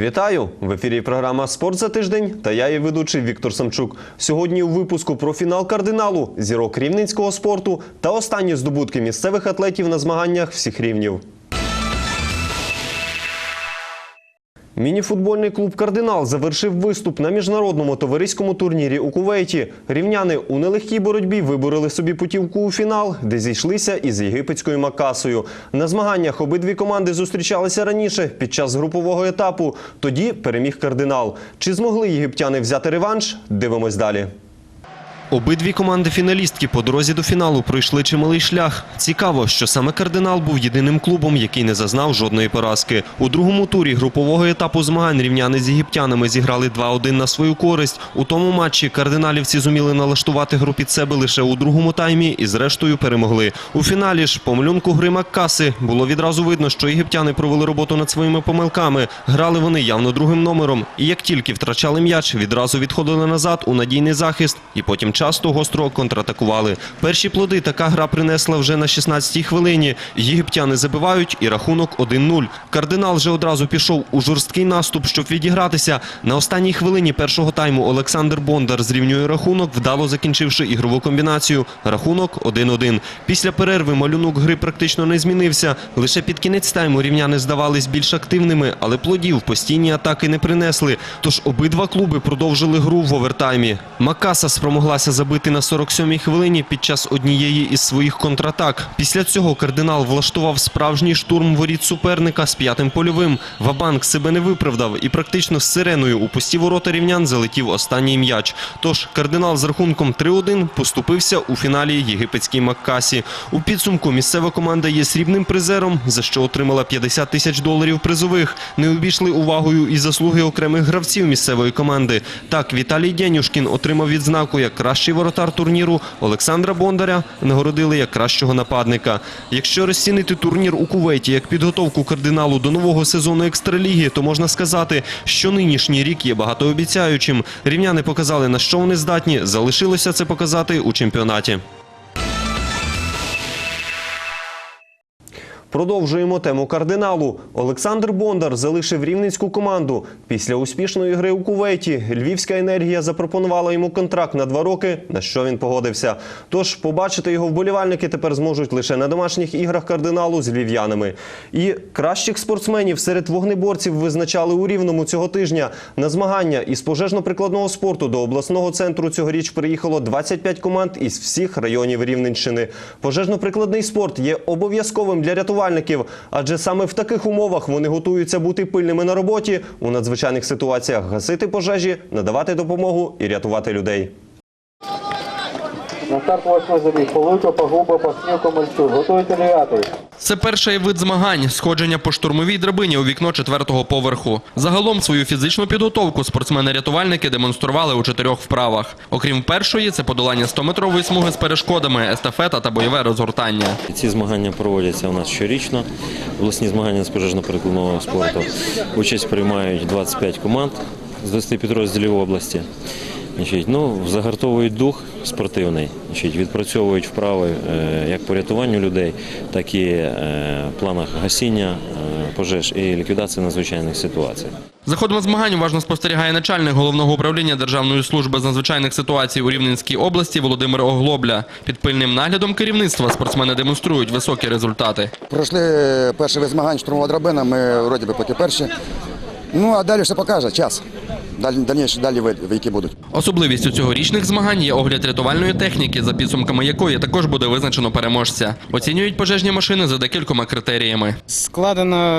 Вітаю! В ефірі програма Спорт за тиждень та я її ведучий Віктор Самчук. Сьогодні у випуску про фінал кардиналу, зірок рівненського спорту та останні здобутки місцевих атлетів на змаганнях всіх рівнів. Мініфутбольний клуб Кардинал завершив виступ на міжнародному товариському турнірі у Кувейті. Рівняни у нелегкій боротьбі вибороли собі путівку у фінал, де зійшлися із єгипетською Макасою. На змаганнях обидві команди зустрічалися раніше під час групового етапу. Тоді переміг кардинал. Чи змогли єгиптяни взяти реванш? Дивимось далі. Обидві команди фіналістки по дорозі до фіналу пройшли чималий шлях. Цікаво, що саме кардинал був єдиним клубом, який не зазнав жодної поразки. У другому турі групового етапу змагань рівняни з єгиптянами зіграли 2-1 на свою користь. У тому матчі кардиналівці зуміли налаштувати гру під себе лише у другому таймі і зрештою перемогли. У фіналі ж по малюнку гри Маккаси було відразу видно, що єгиптяни провели роботу над своїми помилками. Грали вони явно другим номером. І як тільки втрачали м'яч, відразу відходили назад у надійний захист і потім часто гостро контратакували. Перші плоди така гра принесла вже на 16-й хвилині. Єгиптяни забивають і рахунок 1-0. Кардинал же одразу пішов у жорсткий наступ, щоб відігратися. На останній хвилині першого тайму Олександр Бондар зрівнює рахунок, вдало закінчивши ігрову комбінацію. Рахунок 1-1. Після перерви малюнок гри практично не змінився. Лише під кінець тайму рівняни здавались більш активними, але плодів постійні атаки не принесли. Тож обидва клуби продовжили гру в овертаймі. Макаса спромоглася забити на 47-й хвилині під час однієї із своїх контратак. Після цього кардинал влаштував справжній штурм воріт суперника з п'ятим польовим. Вабанк себе не виправдав і практично з сиреною у пусті ворота рівнян залетів останній м'яч. Тож кардинал з рахунком 3-1 поступився у фіналі єгипетській Маккасі. У підсумку місцева команда є срібним призером, за що отримала 50 тисяч доларів призових. Не обійшли увагою і заслуги окремих гравців місцевої команди. Так, Віталій Дянюшкін отримав відзнаку як кращий воротар турніру. Олександра Бондаря нагородили як кращого нападника. Якщо розцінити турнір у Кувейті як підготовку кардиналу до нового сезону екстраліги, то можна сказати, що нинішній рік є багатообіцяючим. Рівняни показали на що вони здатні. Залишилося це показати у чемпіонаті. Продовжуємо тему кардиналу. Олександр Бондар залишив рівненську команду. Після успішної гри у Кувейті Львівська енергія запропонувала йому контракт на два роки, на що він погодився. Тож побачити його вболівальники тепер зможуть лише на домашніх іграх кардиналу з львів'янами. І кращих спортсменів серед вогнеборців визначали у рівному цього тижня. На змагання із пожежно-прикладного спорту до обласного центру цьогоріч приїхало 25 команд із всіх районів Рівненщини. Пожежно-прикладний спорт є обов'язковим для рятувальників, адже саме в таких умовах вони готуються бути пильними на роботі у надзвичайних ситуаціях, гасити пожежі, надавати допомогу і рятувати людей. На старт восьмий забіг. Полуйко, погуба, паснівко, мальчу. Готуйте дев'ятий. Це перший вид змагань сходження по штурмовій драбині у вікно четвертого поверху. Загалом свою фізичну підготовку спортсмени-рятувальники демонстрували у чотирьох вправах. Окрім першої, це подолання 100-метрової смуги з перешкодами, естафета та бойове розгортання. Ці змагання проводяться у нас щорічно. Обласні змагання з пожежно-перекладного спорту. Участь приймають 25 команд з 20 підрозділів області. Значить, ну, загартовують дух спортивний, значить, відпрацьовують вправи е, як по рятуванню людей, так і е, в планах гасіння е, пожеж і ліквідації надзвичайних ситуацій. За ходом змагань уважно спостерігає начальник головного управління Державної служби з надзвичайних ситуацій у Рівненській області Володимир Оглобля. Під пильним наглядом керівництва спортсмени демонструють високі результати. Пройшли перший вид змагань штурмова драбина, ми вроді би поки перші. Ну а далі все покаже час. Далі, дальніші далі які будуть. Особливістю цьогорічних змагань є огляд рятувальної техніки, за підсумками якої також буде визначено переможця. Оцінюють пожежні машини за декількома критеріями. Складена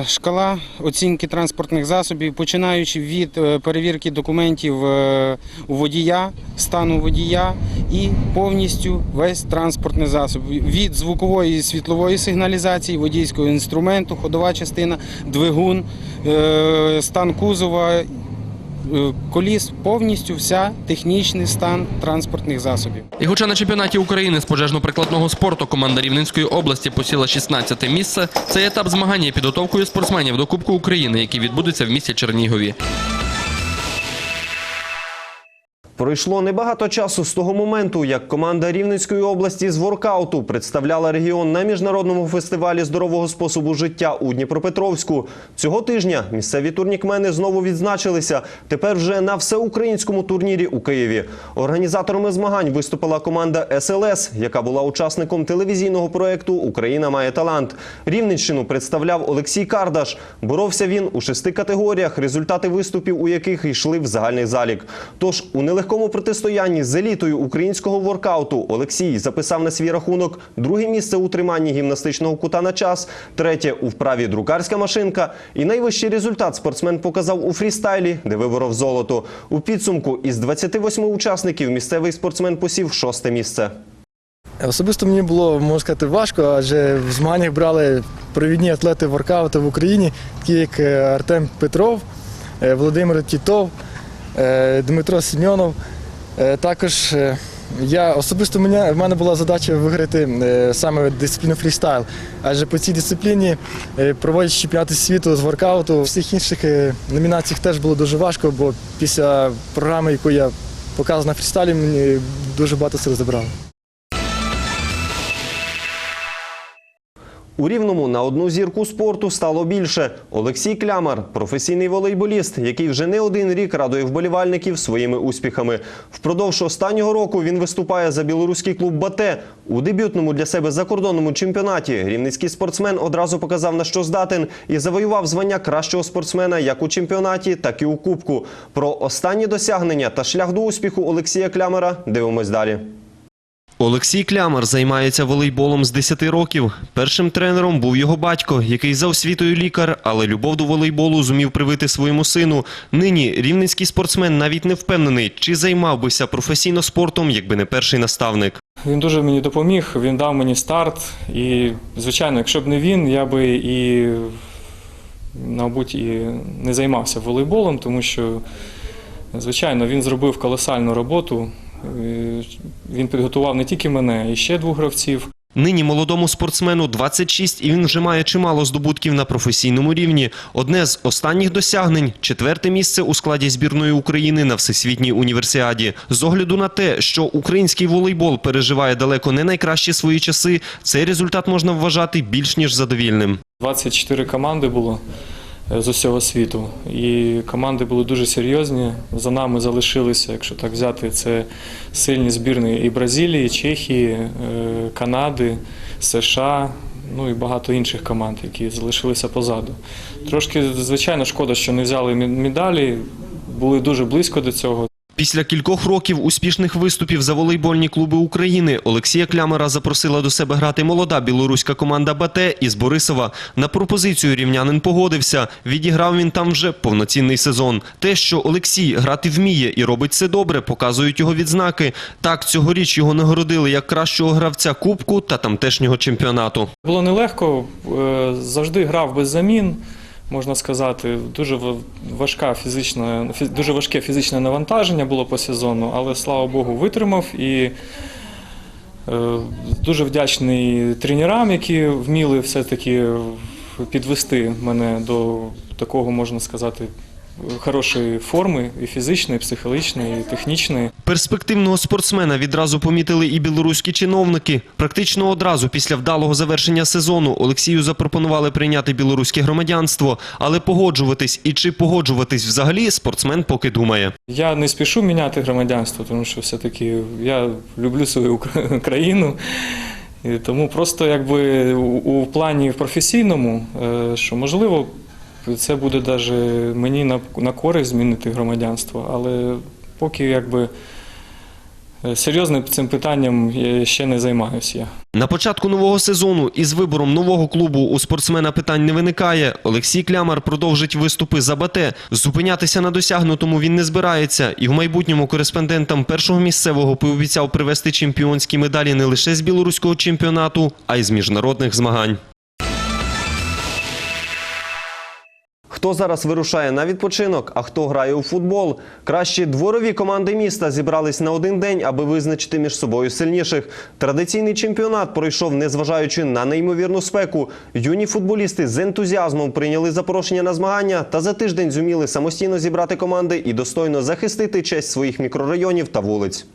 е, шкала оцінки транспортних засобів, починаючи від е, перевірки документів е, у водія, стану водія і повністю весь транспортний засоб від звукової і світлової сигналізації, водійського інструменту, ходова частина, двигун, стан кузова. Е, Коліс повністю вся технічний стан транспортних засобів. І хоча на чемпіонаті України з пожежно-прикладного спорту команда Рівненської області посіла 16 місце, цей етап змагання підготовкою спортсменів до Кубку України, який відбудеться в місті Чернігові. Пройшло небагато часу з того моменту, як команда Рівненської області з воркауту представляла регіон на міжнародному фестивалі здорового способу життя у Дніпропетровську. Цього тижня місцеві турнікмени знову відзначилися. Тепер вже на всеукраїнському турнірі у Києві. Організаторами змагань виступила команда СЛС, яка була учасником телевізійного проекту Україна має талант. Рівненщину представляв Олексій Кардаш. Боровся він у шести категоріях, результати виступів у яких йшли в загальний залік. Тож у нелегкому протистоянні з елітою українського воркауту Олексій записав на свій рахунок друге місце у триманні гімнастичного кута на час, третє у вправі друкарська машинка. І найвищий результат спортсмен показав у фрістайлі, де виборов золото. У підсумку із 28 учасників місцевий спортсмен посів шосте місце. Особисто мені було, можна сказати, важко, адже в змаганнях брали провідні атлети воркауту в Україні, такі як е, Артем Петров, е, Володимир Тітов, Дмитро Семенов. Е, Також е, я особисто мене, в мене була задача виграти е, саме дисципліну фрістайл, адже по цій дисципліні проводячи чемпіонати світу з воркауту. Всіх інших е, номінаціях теж було дуже важко, бо після програми, яку я показав на фрістайлі, мені дуже багато сил забрало. У Рівному на одну зірку спорту стало більше. Олексій Клямар – професійний волейболіст, який вже не один рік радує вболівальників своїми успіхами. Впродовж останнього року він виступає за білоруський клуб «Бате». У дебютному для себе закордонному чемпіонаті рівненський спортсмен одразу показав, на що здатен, і завоював звання кращого спортсмена як у чемпіонаті, так і у кубку. Про останні досягнення та шлях до успіху Олексія Клямара дивимось далі. Олексій Клямар займається волейболом з 10 років. Першим тренером був його батько, який за освітою лікар, але любов до волейболу зумів привити своєму сину. Нині рівненський спортсмен навіть не впевнений, чи займав бися професійно спортом, якби не перший наставник. Він дуже мені допоміг, він дав мені старт. І, звичайно, якщо б не він, я би і, мабуть, і не займався волейболом, тому що, звичайно, він зробив колосальну роботу. Е, Він підготував не тільки мене, а й ще двох гравців. Нині молодому спортсмену 26, і він вже має чимало здобутків на професійному рівні. Одне з останніх досягнень – четверте місце у складі збірної України на Всесвітній універсіаді. З огляду на те, що український волейбол переживає далеко не найкращі свої часи, цей результат можна вважати більш ніж задовільним. 24 команди було з усього світу. І команди були дуже серйозні. За нами залишилися, якщо так взяти, це сильні збірні і Бразилії, і Чехії, е, Канади, США. Ну і багато інших команд, які залишилися позаду. Трошки, звичайно, шкода, що не взяли медалі. Були дуже близько до цього. Після кількох років успішних виступів за волейбольні клуби України Олексія Клямера запросила до себе грати молода білоруська команда «Бате» із Борисова. На пропозицію рівнянин погодився. Відіграв він там вже повноцінний сезон. Те, що Олексій грати вміє і робить це добре, показують його відзнаки. Так, цьогоріч його нагородили як кращого гравця Кубку та тамтешнього чемпіонату. Було нелегко, е, завжди грав без замін, можна сказати. Дуже важка фізична, фі- дуже важке фізичне навантаження було по сезону, але слава Богу, витримав і е, дуже вдячний тренерам, які вміли все-таки підвести мене до такого, можна сказати, хорошої форми і фізичної, і психологічної, і технічної. Перспективного спортсмена відразу помітили і білоруські чиновники. Практично одразу після вдалого завершення сезону Олексію запропонували прийняти білоруське громадянство, але погоджуватись і чи погоджуватись взагалі спортсмен поки думає. Я не спішу міняти громадянство, тому що все-таки я люблю свою країну. І тому просто якби у, у плані професійному, е, що можливо, це буде даже мені на, на користь змінити громадянство, але поки якби е, серйозним цим питанням я ще не займаюся. На початку нового сезону із вибором нового клубу у спортсмена питань не виникає. Олексій Клямар продовжить виступи за БАТЕ. Зупинятися на досягнутому він не збирається. І в майбутньому кореспондентам першого місцевого пообіцяв привезти чемпіонські медалі не лише з білоруського чемпіонату, а й з міжнародних змагань. Хто зараз вирушає на відпочинок, а хто грає у футбол? Кращі дворові команди міста зібрались на один день, аби визначити між собою сильніших. Традиційний чемпіонат пройшов, незважаючи на неймовірну спеку. Юні футболісти з ентузіазмом прийняли запрошення на змагання та за тиждень зуміли самостійно зібрати команди і достойно захистити честь своїх мікрорайонів та вулиць.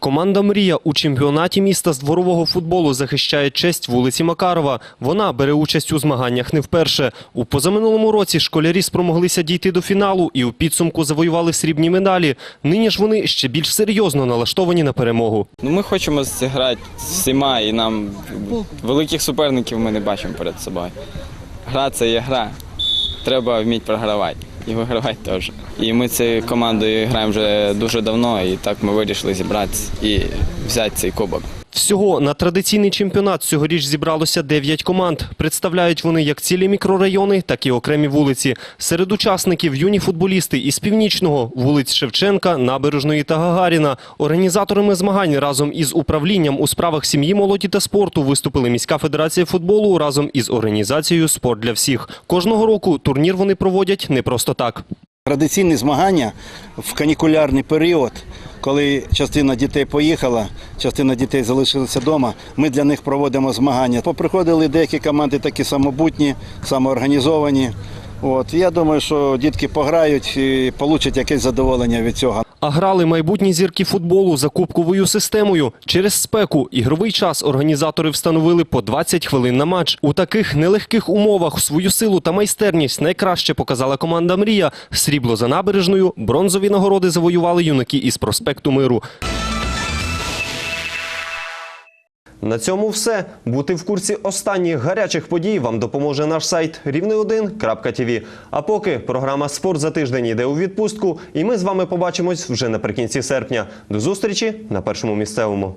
Команда Мрія у чемпіонаті міста з дворового футболу захищає честь вулиці Макарова. Вона бере участь у змаганнях не вперше. У позаминулому році школярі спромоглися дійти до фіналу і у підсумку завоювали срібні медалі. Нині ж вони ще більш серйозно налаштовані на перемогу. Ну, ми хочемо зіграти всіма, і нам великих суперників ми не бачимо перед собою. Гра це є гра. Треба вміти програвати і вигравати теж. І ми цією командою граємо вже дуже давно, і так ми вирішили зібратися і взяти цей кубок. Всього на традиційний чемпіонат цьогоріч зібралося 9 команд. Представляють вони як цілі мікрорайони, так і окремі вулиці. Серед учасників юні футболісти із північного вулиць Шевченка, Набережної та Гагаріна. Організаторами змагань разом із управлінням у справах сім'ї, молоді та спорту виступили міська федерація футболу разом із організацією Спорт для всіх. Кожного року турнір вони проводять не просто так. Традиційні змагання в канікулярний період, коли частина дітей поїхала, частина дітей залишилася вдома. Ми для них проводимо змагання. Поприходили деякі команди такі самобутні, самоорганізовані. От я думаю, що дітки пограють і получать якесь задоволення від цього. А грали майбутні зірки футболу за кубковою системою. Через спеку ігровий час організатори встановили по 20 хвилин на матч. У таких нелегких умовах свою силу та майстерність найкраще показала команда Мрія. Срібло за набережною, бронзові нагороди завоювали юнаки із проспекту Миру. На цьому все. Бути в курсі останніх гарячих подій вам допоможе наш сайт рівне1.тв. А поки програма Спорт за тиждень йде у відпустку, і ми з вами побачимось вже наприкінці серпня. До зустрічі на першому місцевому.